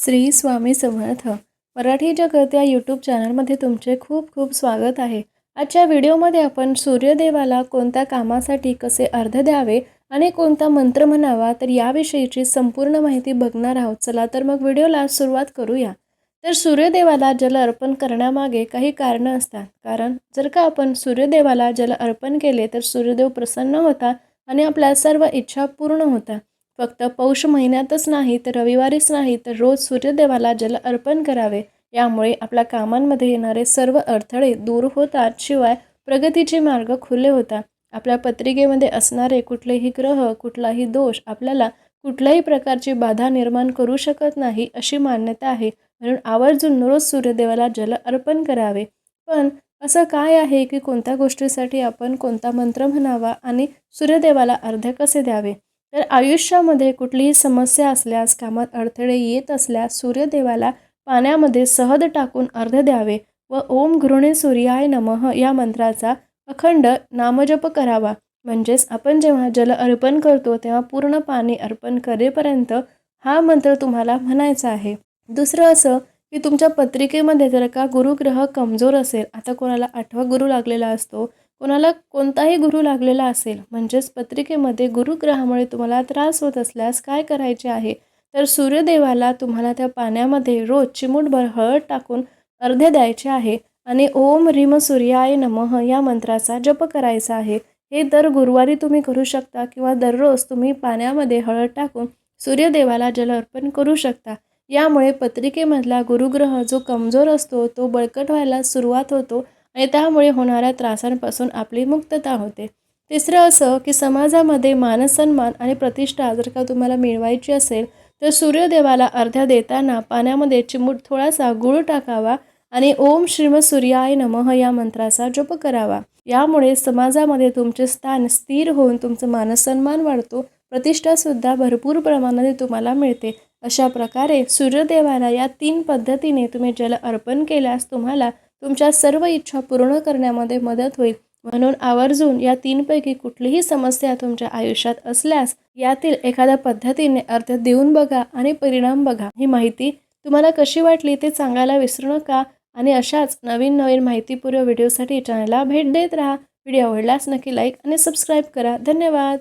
श्री स्वामी समर्थ. मराठी जगत या यूट्यूब चॅनलमध्ये तुमचे खूप खूप स्वागत आहे. आजच्या व्हिडिओमध्ये आपण सूर्यदेवाला कोणत्या कामासाठी कसे अर्ध द्यावे आणि कोणता मंत्र म्हणावा तर याविषयीची संपूर्ण माहिती बघणार आहोत. चला तर मग व्हिडिओला सुरुवात करूया. तर सूर्यदेवाला जल अर्पण करण्यामागे काही कारणं असतात. कारण जर का आपण सूर्यदेवाला जल अर्पण केले तर सूर्यदेव प्रसन्न होता आणि आपल्या सर्व इच्छा पूर्ण होतात फक्त पौष महिन्यातच नाही तर रविवारीच नाही तर रोज सूर्यदेवाला जल अर्पण करावे. यामुळे आपल्या कामांमध्ये येणारे सर्व अडथळे दूर होतात शिवाय प्रगतीचे मार्ग खुले होतात. आपल्या पत्रिकेमध्ये असणारे कुठलेही ग्रह कुठलाही दोष आपल्याला कुठल्याही प्रकारची बाधा निर्माण करू शकत नाही अशी मान्यता आहे. म्हणून आवर्जून रोज सूर्यदेवाला जल अर्पण करावे. पण असं काय आहे की कोणत्या गोष्टीसाठी आपण कोणता मंत्र म्हणावा आणि सूर्यदेवाला अर्ध कसे द्यावे? तर आयुष्यामध्ये कुठलीही समस्या असल्यास कामात अडथळे येत असल्यास सूर्यदेवाला पाण्यामध्ये सहज टाकून अर्ध द्यावे व ओम घृणे सूर्याय नमः या मंत्राचा अखंड नामजप करावा. म्हणजेच आपण जेव्हा जल अर्पण करतो तेव्हा पूर्ण पाणी अर्पण करेपर्यंत हा मंत्र तुम्हाला म्हणायचा आहे. दुसरं असं की तुमच्या पत्रिकेमध्ये जर का गुरुग्रह कमजोर असेल आता कोणाला आठवा गुरु लागलेला असतो कोणाला कोणताही गुरु लागलेला असेल म्हणजेच पत्रिकेमध्ये गुरुग्रहामुळे तुम्हाला त्रास होत असल्यास काय करायचे आहे? तर सूर्यदेवाला तुम्हाला त्या पाण्यामध्ये रोज चिमूटभर हळद टाकून अर्धे द्यायचे आहे आणि ओम रिम सूर्याय नमः या मंत्राचा जप करायचा आहे. हे दर गुरुवारी तुम्ही करू शकता किंवा दररोज तुम्ही पाण्यामध्ये हळद टाकून सूर्यदेवाला जल अर्पण करू शकता. यामुळे पत्रिकेमधला गुरुग्रह जो कमजोर असतो तो बळकट व्हायला सुरुवात होतो आणि त्यामुळे होणाऱ्या त्रासांपासून आपली मुक्तता होते. तिसरं असं की समाजामध्ये मानसन्मान आणि प्रतिष्ठा जर का तुम्हाला मिळवायची असेल तर सूर्यदेवाला अर्ध्या देताना पाण्यामध्ये चिमूट थोडासा गुळ टाकावा आणि ओम श्रीम सूर्याय नमः या मंत्राचा जप करावा. यामुळे समाजामध्ये तुमचे स्थान स्थिर होऊन तुमचं मानसन्मान वाढतो. प्रतिष्ठासुद्धा भरपूर प्रमाणात तुम्हाला मिळते. अशा प्रकारे सूर्यदेवाला या तीन पद्धतीने तुम्ही जल अर्पण केल्यास तुम्हाला तुमच्या सर्व इच्छा पूर्ण करण्यामध्ये मदत होईल. म्हणून आवर्जून या तीनपैकी कुठलीही समस्या तुमच्या आयुष्यात असल्यास यातील एखाद्या पद्धतीने अर्थ देऊन बघा आणि परिणाम बघा. ही माहिती तुम्हाला कशी वाटली ते सांगायला विसरू नका आणि अशाच नवीन नवीन माहितीपूर्व व्हिडिओसाठी चॅनलला भेट देत राहा. व्हिडिओ आवडल्यास नक्की लाईक आणि सबस्क्राईब करा. धन्यवाद.